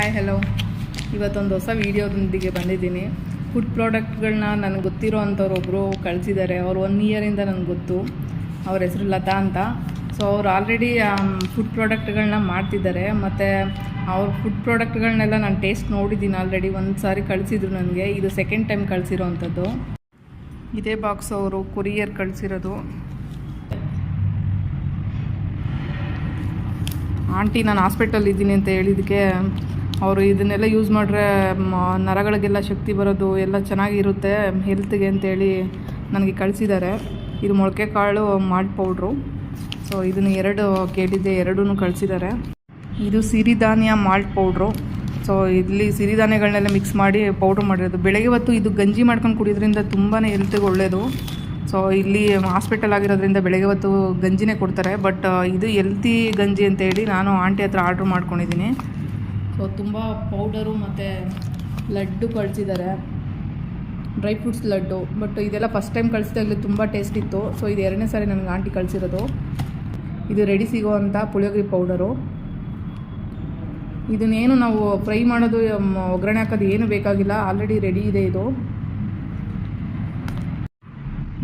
Hi hello ಇವತ್ತೊಂದು ಹೊಸ ವೀಡಿಯೋದೊಂದಿಗೆ ಬಂದಿದ್ದೀನಿ. ಫುಡ್ ಪ್ರಾಡಕ್ಟ್ಗಳನ್ನ ನನಗೆ ಗೊತ್ತಿರೋ ಅಂಥವ್ರು ಒಬ್ಬರು ಕಳಿಸಿದ್ದಾರೆ ಅವ್ರು ಒನ್ ಇಯರಿಂದ ನನಗೆ ಗೊತ್ತು. ಅವ್ರ ಹೆಸರು ಲತಾ ಅಂತ. ಸೊ ಅವ್ರು ಆಲ್ರೆಡಿ ಫುಡ್ ಪ್ರಾಡಕ್ಟ್ಗಳನ್ನ ಮಾಡ್ತಿದ್ದಾರೆ. ಮತ್ತು ಅವ್ರ ಫುಡ್ ಪ್ರಾಡಕ್ಟ್ಗಳನ್ನೆಲ್ಲ ನಾನು ಟೇಸ್ಟ್ ನೋಡಿದ್ದೀನಿ ಆಲ್ರೆಡಿ ಒಂದು ಸಾರಿ ಕಳಿಸಿದ್ರು ನನಗೆ. ಇದು ಸೆಕೆಂಡ್ ಟೈಮ್ ಕಳಿಸಿರೋ ಅಂಥದ್ದು. ಇದೇ ಬಾಕ್ಸ್ ಅವರು ಕೊರಿಯರ್ ಕಳಿಸಿರೋದು. ಆಂಟಿ ನಾನು ಹಾಸ್ಪಿಟಲ್ ಇದ್ದೀನಿ ಅಂತ ಹೇಳಿದ್ದಕ್ಕೆ ಅವರು ಇದನ್ನೆಲ್ಲ ಯೂಸ್ ಮಾಡಿದ್ರೆ ನರಗಳಿಗೆಲ್ಲ ಶಕ್ತಿ ಬರೋದು ಎಲ್ಲ ಚೆನ್ನಾಗಿರುತ್ತೆ ಹೆಲ್ತ್ಗೆ ಅಂತೇಳಿ ನನಗೆ ಕಳಿಸಿದ್ದಾರೆ ಇದು ಮೊಳಕೆ ಕಾಳು ಮಾಲ್ಟ್ ಪೌಡ್ರು ಸೊ ಇದನ್ನು ಎರಡು ಕೇಳಿದ್ದೆ ಎರಡೂ ಕಳಿಸಿದ್ದಾರೆ ಇದು ಸಿರಿಧಾನ್ಯ ಮಾಲ್ಟ್ ಪೌಡ್ರು ಸೊ ಇಲ್ಲಿ ಸಿರಿಧಾನ್ಯಗಳನ್ನೆಲ್ಲ ಮಿಕ್ಸ್ ಮಾಡಿ ಪೌಡ್ರ್ ಮಾಡಿರೋದು. ಬೆಳಗ್ಗೆ ಹೊತ್ತು ಇದು ಗಂಜಿ ಮಾಡ್ಕೊಂಡು ಕುಡಿಯೋದ್ರಿಂದ ತುಂಬಾ ಹೆಲ್ತಿಗೆ ಒಳ್ಳೆಯದು ಸೊ ಇಲ್ಲಿ ಹಾಸ್ಪಿಟಲ್ ಆಗಿರೋದ್ರಿಂದ ಬೆಳಗ್ಗೆ ಹೊತ್ತು ಗಂಜಿನೇ ಕೊಡ್ತಾರೆ. ಬಟ್ ಇದು ಎಲ್ತಿ ಗಂಜಿ ಅಂತೇಳಿ ನಾನು ಆಂಟಿ ಹತ್ರ ಆರ್ಡ್ರ್ ಮಾಡ್ಕೊಂಡಿದ್ದೀನಿ. ಸೊ ತುಂಬ ಪೌಡರು ಮತ್ತು ಲಡ್ಡು ಕಳಿಸಿದ್ದಾರೆ ಡ್ರೈ ಫ್ರೂಟ್ಸ್ ಲಡ್ಡು ಬಟ್ ಇದೆಲ್ಲ ಫಸ್ಟ್ ಟೈಮ್ ಕಳಿಸಿದಾಗಲಿ ತುಂಬ ಟೇಸ್ಟ್ ಇತ್ತು. ಸೊ ಇದು ಎರಡನೇ ಸಾರಿ ನನಗೆ ಆಂಟಿ ಕಳಿಸಿರೋದು. ಇದು ರೆಡಿ ಸಿಗೋವಂಥ ಪುಳಿಯೋಗರೆ ಪೌಡರು ಇದನ್ನೇನು ನಾವು ಫ್ರೈ ಮಾಡೋದು ಒಗ್ಗರಣೆ ಹಾಕೋದು ಏನು ಬೇಕಾಗಿಲ್ಲ. ಆಲ್ರೆಡಿ ರೆಡಿ ಇದೆ ಇದು.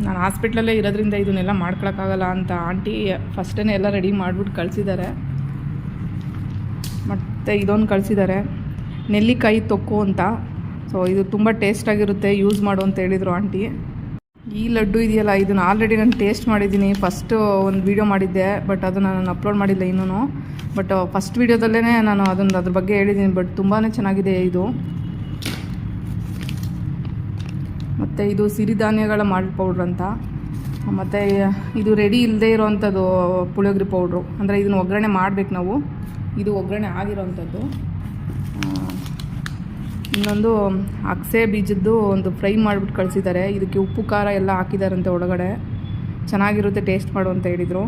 ನಾನು ಹಾಸ್ಪಿಟ್ಲಲ್ಲೇ ಇರೋದ್ರಿಂದ ಇದನ್ನೆಲ್ಲ ಮಾಡ್ಕೊಳಕ್ಕಾಗಲ್ಲ ಅಂತ ಆಂಟಿ ಫಸ್ಟೇ ಎಲ್ಲ ರೆಡಿ ಮಾಡಿಬಿಟ್ಟು ಕಳಿಸಿದ್ದಾರೆ ಮತ್ತು ಇದೊಂದು ಕಳಿಸಿದ್ದಾರೆ. ನೆಲ್ಲಿಕಾಯಿ ತೊಕ್ಕು ಅಂತ. ಸೊ ಇದು ತುಂಬ ಟೇಸ್ಟಾಗಿರುತ್ತೆ ಯೂಸ್ ಮಾಡು ಅಂತ ಹೇಳಿದರು ಆಂಟಿ. ಈ ಲಡ್ಡು ಇದೆಯಲ್ಲ, ಇದನ್ನು ಆಲ್ರೆಡಿ ನಾನು ಟೇಸ್ಟ್ ಮಾಡಿದ್ದೀನಿ. ಫಸ್ಟು ಒಂದು ವೀಡಿಯೋ ಮಾಡಿದ್ದೆ ಬಟ್ ಅದನ್ನು ನಾನು ಅಪ್ಲೋಡ್ ಮಾಡಿಲ್ಲ ಇನ್ನೂ ಬಟ್ ಫಸ್ಟ್ ವೀಡಿಯೋದಲ್ಲೇ ನಾನು ಅದನ್ನು ಅದ್ರ ಬಗ್ಗೆ ಹೇಳಿದ್ದೀನಿ. ಬಟ್ ತುಂಬಾ ಚೆನ್ನಾಗಿದೆ ಇದು. ಮತ್ತು ಇದು ಸಿರಿಧಾನ್ಯಗಳ ಮಾಲ್ಟ್ ಪೌಡ್ರ್ ಅಂತ. ಮತ್ತು ಇದು ರೆಡಿ ಇಲ್ಲದೆ ಇರೋವಂಥದ್ದು ಪುಳಿಯೋಗರೆ ಪೌಡ್ರು ಅಂದರೆ ಇದನ್ನು ಒಗ್ಗರಣೆ ಮಾಡಬೇಕು ನಾವು. ಇದು ಒಗ್ಗರಣೆ ಆಗಿರೋವಂಥದ್ದು ಇನ್ನೊಂದು ಅಕ್ಸೆ ಬೀಜದ್ದು ಒಂದು ಫ್ರೈ ಮಾಡಿಬಿಟ್ಟು ಕಳಿಸಿದ್ದಾರೆ. ಇದಕ್ಕೆ ಉಪ್ಪು, ಖಾರ ಎಲ್ಲ ಹಾಕಿದಾರಂತೆ ಒಳಗಡೆ. ಚೆನ್ನಾಗಿರುತ್ತೆ, ಟೇಸ್ಟ್ ಮಾಡು ಅಂತ ಹೇಳಿದರು.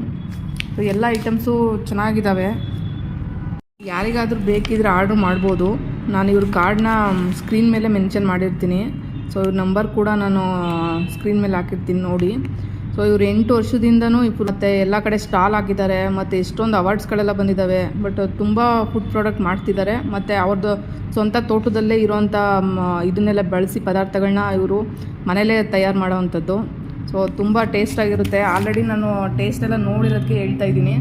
ಸೊ ಎಲ್ಲ ಐಟಮ್ಸು ಚೆನ್ನಾಗಿದ್ದಾವೆ ಯಾರಿಗಾದರೂ ಬೇಕಿದ್ರೆ ಆರ್ಡ್ರ್ ಮಾಡ್ಬೋದು. ನಾನು ಇವ್ರ ಕಾರ್ಡ್ನ ಸ್ಕ್ರೀನ್ ಮೇಲೆ ಮೆನ್ಷನ್ ಮಾಡಿರ್ತೀನಿ. ಸೊ ಇವ್ರ ನಂಬರ್ ಕೂಡ ನಾನು ಸ್ಕ್ರೀನ್ ಮೇಲೆ ಹಾಕಿರ್ತೀನಿ ನೋಡಿ. ಸೊ ಇವ್ರು ಎಂಟು ವರ್ಷದಿಂದನೂ ಮತ್ತೆ ಮತ್ತು ಎಲ್ಲ ಕಡೆ ಸ್ಟಾಲ್ ಹಾಕಿದ್ದಾರೆ, ಮತ್ತು ಎಷ್ಟೊಂದು ಅವಾರ್ಡ್ಸ್ಗಳೆಲ್ಲ ಬಂದಿದ್ದಾವೆ ಬಟ್ ತುಂಬ ಫುಡ್ ಪ್ರಾಡಕ್ಟ್ ಮಾಡ್ತಿದ್ದಾರೆ, ಮತ್ತು ಅವ್ರದ್ದು ಸ್ವಂತ ತೋಟದಲ್ಲೇ ಇರೋವಂಥ ಇದನ್ನೆಲ್ಲ ಬಳಸಿ ಪದಾರ್ಥಗಳನ್ನ ಇವರು ಮನೇಲೇ ತಯಾರು ಮಾಡೋವಂಥದ್ದು. ಸೊ ತುಂಬ ಟೇಸ್ಟಾಗಿರುತ್ತೆ ಆಲ್ರೆಡಿ ನಾನು ಟೇಸ್ಟ್ ಎಲ್ಲ ನೋಡಿರೋದಕ್ಕೆ ಹೇಳ್ತಾ ಇದ್ದೀನಿ.